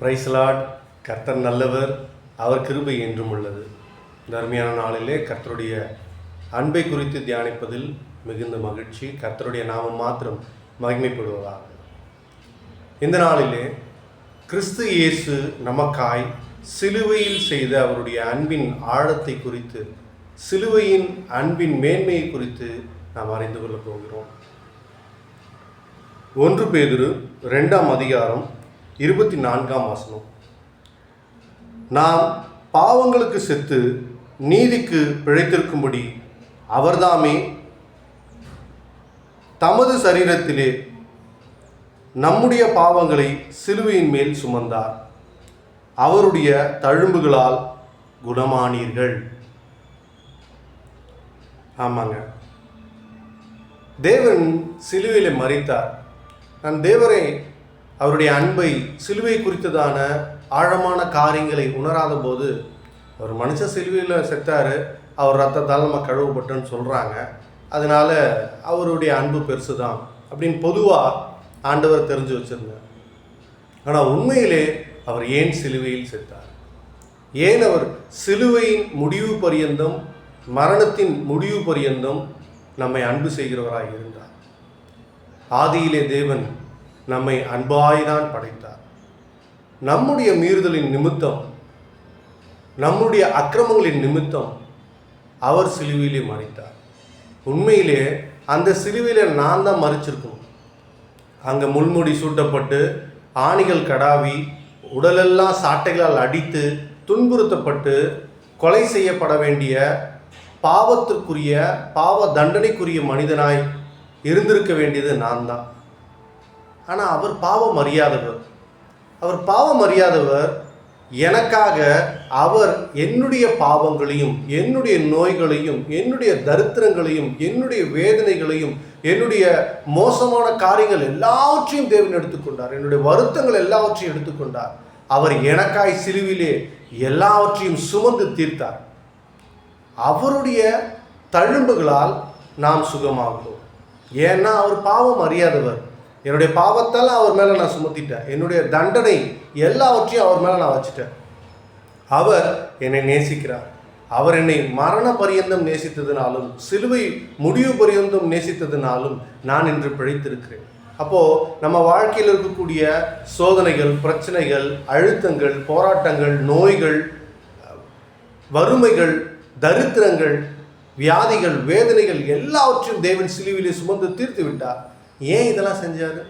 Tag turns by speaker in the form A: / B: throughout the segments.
A: பிரைஸ்லாட் கர்த்தர் நல்லவர். அவர் கிருபை என்றும் உள்ளது. தர்மியான நாளிலே கர்த்தருடைய அன்பை குறித்து தியானிப்பதில் மிகுந்த மகிழ்ச்சி. கர்த்தருடைய நாமம் மாத்திரம் மகிமைப்படுவதாக. இந்த நாளிலே கிறிஸ்து இயேசு நமக்காய் சிலுவையில் செய்த அவருடைய அன்பின் ஆழத்தை குறித்து சிலுவையின் அன்பின் மேன்மையை குறித்து நாம் அறிந்து கொள்ளப் போகிறோம். ஒன்று பேதுரு ரெண்டாம் அதிகாரம் இருபத்தி நான்காம் வசனம். நாம் பாவங்களுக்கு செத்து நீதிக்கு பிழைத்திருக்கும்படி அவர்தாமே தமது சரீரத்திலே நம்முடைய பாவங்களை சிலுவையின் மேல் சுமந்தார். அவருடைய தழும்புகளால் குணமானீர்கள். ஆமாங்க. தேவன் சிலுவையில் மறித்தார் நான் தேவரை அவருடைய அன்பை சிலுவை குறித்ததான ஆழமான காரியங்களை உணராத போது ஒரு மனுஷ சிலுவையில் செத்தார் அவர் ரத்தத்தால் நம்ம கழுவப்பட்டோன்னு சொல்கிறாங்க அதனால் அவருடைய அன்பு பெருசு தான் அப்படின்னு பொதுவாக ஆண்டவர் தெரிஞ்சு வச்சிருந்தார். ஆனால் உண்மையிலே அவர் ஏன் சிலுவையில் செத்தார்? ஏன் அவர் சிலுவையின் முடிவு பரியந்தம் மரணத்தின் முடிவு பரியந்தம் நம்மை அன்பு செய்கிறவராக இருந்தார்? ஆதியிலே தேவன் நம்மை அன்பாய்தான் படைத்தார். நம்முடைய மீறுதலின் நிமித்தம் நம்முடைய அக்கிரமங்களின் நிமித்தம் அவர் சிலுவையிலே மறித்தார். உண்மையிலே அந்த சிலுவையில நான் தான் மறிச்சிருக்கணும் அங்கே முள்முடி சூட்டப்பட்டு ஆணிகள் கடாவி உடலெல்லாம் சாட்டைகளால் அடித்து துன்புறுத்தப்பட்டு கொலை செய்யப்பட வேண்டிய பாவத்திற்குரிய பாவ தண்டனைக்குரிய மனிதனாய் இருந்திருக்க வேண்டியது நான் தான். ஆனால் அவர் பாவம் அறியாதவர். அவர் பாவம் அறியாதவர் எனக்காக அவர் என்னுடைய பாவங்களையும் என்னுடைய நோய்களையும் என்னுடைய தரித்திரங்களையும் என்னுடைய வேதனைகளையும் என்னுடைய மோசமான காரியங்கள் எல்லாவற்றையும் தேவன் எடுத்துக்கொண்டார். என்னுடைய வருத்தங்கள் எல்லாவற்றையும் எடுத்துக்கொண்டார். அவர் எனக்காய் சிலுவிலே எல்லாவற்றையும் சுமந்து தீர்த்தார். அவருடைய தழும்புகளால் நாம் சுகமாகிறோம் ஏன்னா அவர் பாவம் அறியாதவர். என்னுடைய பாவத்தால் அவர் மேலே நான் சுமத்திட்டேன். என்னுடைய தண்டனை எல்லாவற்றையும் அவர் மேலே நான் வச்சுட்டேன். அவர் என்னை நேசிக்கிறார். அவர் என்னை மரண பரியந்தம் நேசித்ததினாலும் சிலுவை முடிவு பரியந்தம் நேசித்ததினாலும் நான் இன்று பிழைத்திருக்கிறேன். அப்போது நம்ம வாழ்க்கையில் இருக்கக்கூடிய சோதனைகள் பிரச்சனைகள் அழுத்தங்கள் போராட்டங்கள் நோய்கள் வறுமைகள் தரித்திரங்கள் வியாதிகள் வேதனைகள் எல்லாவற்றையும் தேவன் சிலுவிலே சுமந்து தீர்த்து விட்டார். ஏன் இதெல்லாம் செஞ்சார்?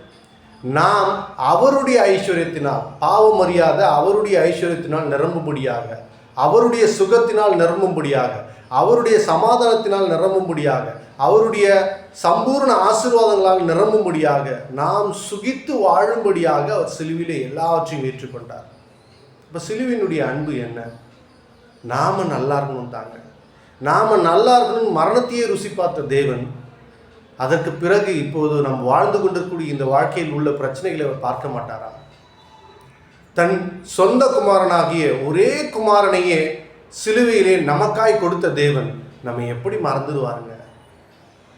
A: நாம் அவருடைய ஐஸ்வர்யத்தினால் பாவம் அறியாத அவருடைய ஐஸ்வர்யத்தினால் நிரம்பும்படியாக அவருடைய சுகத்தினால் நிரம்பும்படியாக அவருடைய சமாதானத்தினால் நிரம்பும்படியாக அவருடைய சம்பூர்ண ஆசீர்வாதங்களால் நிரம்பும்படியாக நாம் சுகித்து வாழும்படியாக அவர் சிலுவிலே எல்லாவற்றையும் ஏற்றுக்கொண்டார். இப்போ சிலுவினுடைய அன்பு என்ன? நாம நல்லா இருக்கணும் தாங்க நாம் நல்லா இருக்கணும் மரணத்தையே ருசி பார்த்த தேவன் அதற்கு பிறகு இப்போது நாம் வாழ்ந்து கொண்டிருக்கக்கூடிய இந்த வாழ்க்கையில் உள்ள பிரச்சனைகளை அவர் பார்க்க மாட்டாரா? தன் சொந்த குமாரனாகிய ஒரே குமாரனையே சிலுவையிலே நமக்காய் கொடுத்த தேவன் நம்ம எப்படி மறந்துடுவாருங்க?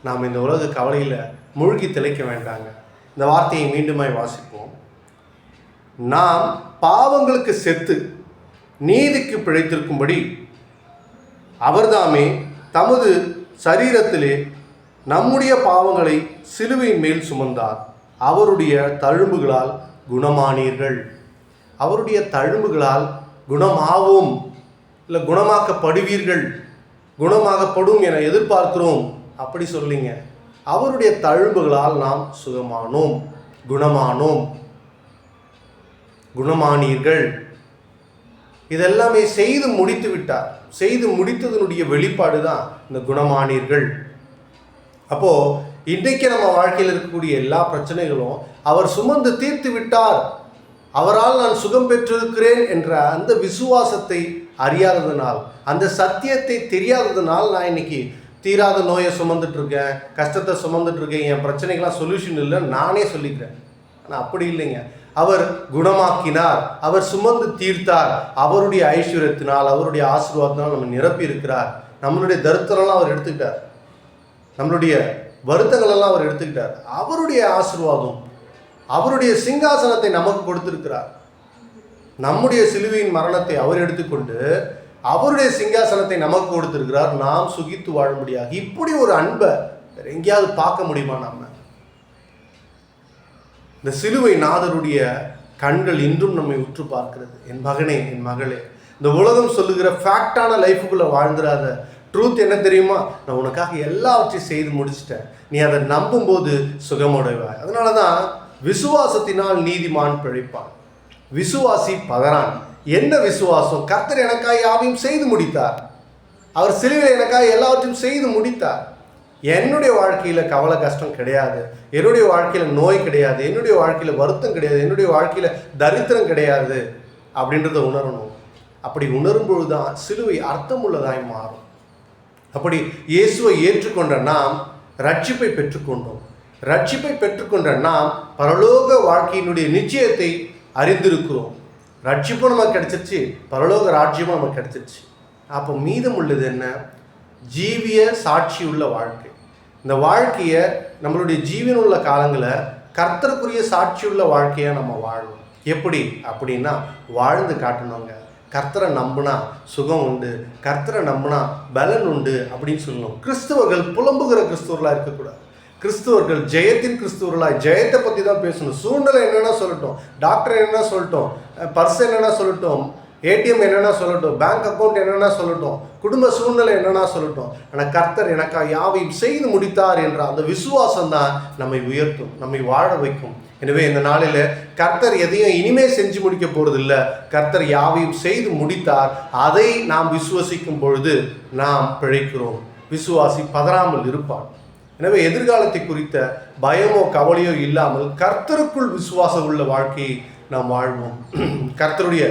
A: நாம் இந்த உலக கவலையில் மூழ்கி திளைக்க வேண்டாங்க. இந்த வார்த்தையை மீண்டுமாய் வாசிப்போம். நாம் பாவங்களுக்கு செத்து நீதிக்கு பிழைத்திருக்கும்படி அவர்தாமே தமது சரீரத்திலே நம்முடைய பாவங்களை சிலுவையின் மேல் சுமந்தார். அவருடைய தழும்புகளால் குணமானீர்கள். அவருடைய தழும்புகளால் குணமாவோம் இல்லை குணமாக்கப்படுவீர்கள். குணமாகப்படும் என எதிர்பார்க்கிறோம். அப்படி சொல்லிங்க. அவருடைய தழும்புகளால் நாம் சுகமானோம் குணமானோம் குணமானீர்கள். இதெல்லாமே செய்து முடித்து விட்டார். செய்து முடித்ததனுடைய வெளிப்பாடு தான் இந்த குணமானீர்கள். அப்போது இன்றைக்கு நம்ம வாழ்க்கையில் இருக்கக்கூடிய எல்லா பிரச்சனைகளும் அவர் சுமந்து தீர்த்து விட்டார். அவரால் நான் சுகம் பெற்றிருக்கிறேன் என்ற அந்த விசுவாசத்தை அறியாததுனால் அந்த சத்தியத்தை தெரியாததுனால் நான் இன்னைக்கு தீராத நோயை சுமந்துட்டுருக்கேன் கஷ்டத்தை சுமந்துட்டுருக்கேன் என் பிரச்சனைகள்லாம் சொல்யூஷன் இல்லை நானே சொல்லிக்கிறேன். ஆனால் அப்படி இல்லைங்க. அவர் குணமாக்கினார் அவர் சுமந்து தீர்த்தார் அவருடைய ஐஸ்வர்யத்தினால் அவருடைய ஆசீர்வாதத்தினால் நம்ம நிரப்பி இருக்கிறார் நம்மளுடைய தரித்திரம்லாம் அவர் எடுத்துக்கிட்டார். நம்மளுடைய வருத்தங்களெல்லாம் அவர் எடுத்துக்கிட்டார். அவருடைய ஆசீர்வாதம் அவருடைய சிங்காசனத்தை நமக்கு கொடுத்திருக்கிறார். நம்முடைய சிலுவையின் மரணத்தை அவர் எடுத்துக்கொண்டு அவருடைய சிங்காசனத்தை நமக்கு கொடுத்திருக்கிறார். நாம் சுகித்து வாழும்படியாக. இப்படி ஒரு அன்பை வேற எங்கேயாவது பார்க்க முடியுமா நம்ம? இந்த சிலுவை நாதருடைய கண்கள் இன்றும் நம்மை உற்று பார்க்கிறது. என் மகனே என் மகளே. இந்த உலகம் சொல்லுகிற ஃபேக்டான லைஃபுக்குள்ளே வாழ்ந்துடாத ட்ரூத் என்ன தெரியுமா? நான் உனக்காக எல்லாவற்றையும் செய்து முடிச்சிட்டேன். நீ அதை நம்பும்போது சுகமுடைவாய். அதனால தான் விசுவாசத்தினால் நீதிமான் பிழைப்பான். விசுவாசி பதறான் என்ன விசுவாசம்? கர்த்தர் எனக்காக யாவையும் செய்து முடித்தார். அவர் சிலுவையில் எனக்காக எல்லாவற்றையும் செய்து முடித்தார். என்னுடைய வாழ்க்கையில் கவலை கஷ்டம் கிடையாது. என்னுடைய வாழ்க்கையில் நோய் கிடையாது. என்னுடைய வாழ்க்கையில் வருத்தம் கிடையாது. என்னுடைய வாழ்க்கையில் தரித்திரம் கிடையாது. அப்படின்றத உணரணும். அப்படி உணரும் பொழுதுதான் சிலுவை அர்த்தமுள்ளதாய் மாறும். அப்படி இயேசுவை ஏற்றுக்கொண்ட நாம் ரட்சிப்பை பெற்றுக்கொண்டோம். ரட்சிப்பை பெற்றுக்கொண்ட நாம் பரலோக வாழ்க்கையினுடைய நிச்சயத்தை அறிந்திருக்கிறோம். ரட்சிப்பும் நமக்கு கிடைச்சிருச்சு பரலோக ராஜ்யமும் நமக்கு கிடைச்சிருச்சு. அப்போ மீதம் உள்ளது என்ன? ஜீவிய சாட்சி உள்ள வாழ்க்கை. இந்த வாழ்க்கையை நம்மளுடைய ஜீவனுள்ள உள்ள காலங்களை கர்த்தருக்குரிய சாட்சியுள்ள வாழ்க்கையாக நம்ம வாழணும் எப்படி? அப்படின்னா வாழ்ந்து காட்டணுங்க. கர்த்தரை நம்புனா சுகம் உண்டு கர்த்தரை நம்புனா பலன் உண்டு அப்படின்னு சொல்லணும். கிறிஸ்தவர்கள் புலம்புகிற கிறிஸ்தவர்களாக இருக்கக்கூடாது. கிறிஸ்துவர்கள் ஜெயத்தின் கிறிஸ்துவர்களாய் ஜெயத்தை பற்றி தான் பேசணும். சூழ்நிலை என்னென்னா சொல்லட்டும். டாக்டர் என்னென்னா சொல்லட்டும். பர்ஸ் என்னென்னா சொல்லட்டும். ஏடிஎம் என்னென்னா சொல்லட்டும். பேங்க் அக்கௌண்ட் என்னென்னா சொல்லட்டும். குடும்ப சூழ்நிலை என்னென்னா சொல்லட்டும். ஆனால் கர்த்தர் எனக்காக யாவையும் செய்து முடித்தார் என்ற அந்த விசுவாசம் தான் நம்மை உயர்த்தும் நம்மை வாழ வைக்கும். எனவே இந்த நாளில் கர்த்தர் எதையும் இனிமே செஞ்சு முடிக்க போறதில்ல. கர்த்தர் யாவையும் செய்து முடித்தார். அதை நாம் விசுவசிக்கும் பொழுது நாம் பிழைக்கிறோம். விசுவாசி பதறாமல் இருப்பான். எனவே எதிர்காலத்தை குறித்த பயமோ கவலையோ இல்லாமல் கர்த்தருக்குள் விசுவாசம் உள்ள வாழ்க்கையை நாம் வாழ்வோம். கர்த்தருடைய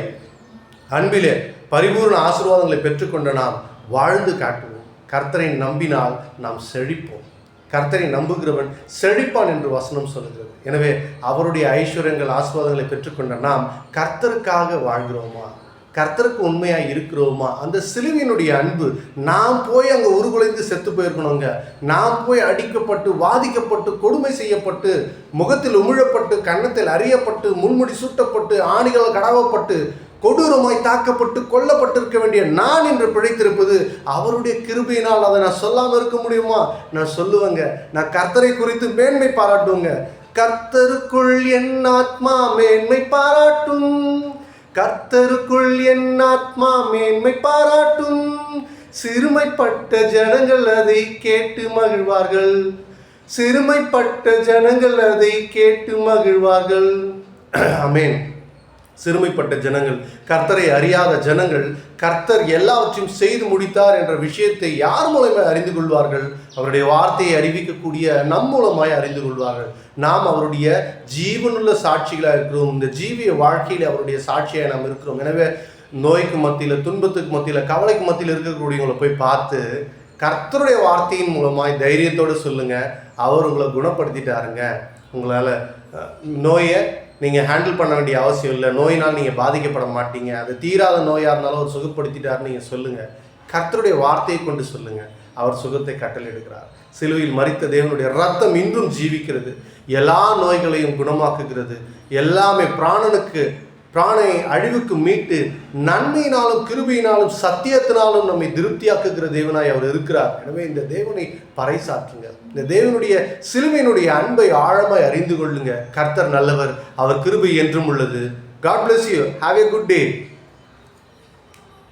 A: அன்பிலே பரிபூர்ண ஆசீர்வாதங்களை பெற்றுக்கொண்ட நாம் வாழ்ந்து காட்டுவோம். கர்த்தரை நம்பினால் நாம் செழிப்போம். கர்த்தரை நம்புகிறவன் செழிப்பான் என்று வசனம் சொல்லுகிறது. எனவே அவருடைய ஐஸ்வர்யங்கள் ஆசீர்வாதங்களை பெற்றுக்கொண்ட நாம் கர்த்தருக்காக வாழ்கிறோமா? கர்த்தருக்கு உண்மையாக இருக்கிறோமா? அந்த சிலுவையினுடைய அன்பு நாம் போய் அங்கே உருகுலைந்து செத்து போயிருக்கணுங்க. நாம் போய் அடிக்கப்பட்டு வாதிக்கப்பட்டு கொடுமை செய்யப்பட்டு முகத்தில் உமிழப்பட்டு கன்னத்தில் அறியப்பட்டு முன்முடி சூட்டப்பட்டு ஆணிகள் கடவப்பட்டு கொடூரமாய் தாக்கப்பட்டு கொல்லப்பட்டிருக்க வேண்டிய நான் என்று பிழைத்திருப்பது அவருடைய கிருபையினால் அதை நான் சொல்லாமல் இருக்க முடியுமா? நான் சொல்லுவேங்க. நான் கர்த்தரை குறித்து மேன்மை பாராட்டுவேங்க. கர்த்தருக்குள் என் ஆத்மா மேன்மை பாராட்டும். கர்த்தருக்குள் என் ஆத்மா மேன்மை பாராட்டும். சிறுமைப்பட்ட ஜனங்கள் அதை கேட்டு மகிழ்வார்கள். சிறுமைப்பட்ட ஜனங்கள் அதை கேட்டு மகிழ்வார்கள். அமேன் சிறுமைப்பட்ட ஜனங்கள் கர்த்தரை அறியாத ஜனங்கள் கர்த்தர் எல்லாவற்றையும் செய்து முடித்தார் என்ற விஷயத்தை யார் மூலமாய் அறிந்து கொள்வார்கள்? அவருடைய வார்த்தையை அறிவிக்கக்கூடிய நம் மூலமாய் அறிந்து கொள்வார்கள். நாம் அவருடைய ஜீவனுள்ள சாட்சிகளாக இருக்கிறோம். இந்த ஜீவிய வாழ்க்கையில் அவருடைய சாட்சியாக நாம் இருக்கிறோம். எனவே நோய்க்கு மத்தியில் துன்பத்துக்கு மத்தியில் கவலைக்கு மத்தியில் இருக்கக்கூடியவங்களை போய் பார்த்து கர்த்தருடைய வார்த்தையின் மூலமாய் தைரியத்தோடு சொல்லுங்கள் அவர் உங்களை குணப்படுத்திட்டாருங்க. உங்களால் நோயை நீங்கள் ஹேண்டில் பண்ண வேண்டிய அவசியம் இல்லை. நோயினால் நீங்கள் பாதிக்கப்பட மாட்டீங்க. அது தீராத நோயாக இருந்தாலும் அவர் சுகப்படுத்திட்டாருன்னு நீங்கள் சொல்லுங்கள் கர்த்தருடைய வார்த்தையை கொண்டு சொல்லுங்கள் அவர் சுகத்தை கட்டளையிடுகிறார் சிலுவையில் மறித்த தேவனுடைய ரத்தம் இன்றும் ஜீவிக்கிறது. எல்லா நோய்களையும் குணமாக்குகிறது. எல்லாமே பிராணனுக்கு பிராணையை அழிவுக்கு மீட்டு நன்மையினாலும் கிருபையினாலும் சத்தியத்தினாலும் நம்மை திருப்தியாக்குகிற தேவனாய் அவர் இருக்கிறார். எனவே இந்த தேவனை பறைசாற்றுங்க. இந்த தேவனுடைய சிலுவையினுடைய அன்பை ஆழமாய் அறிந்து கொள்ளுங்க. கர்த்தர் நல்லவர் அவர் கிருபை என்றும் உள்ளது. God bless you have a good day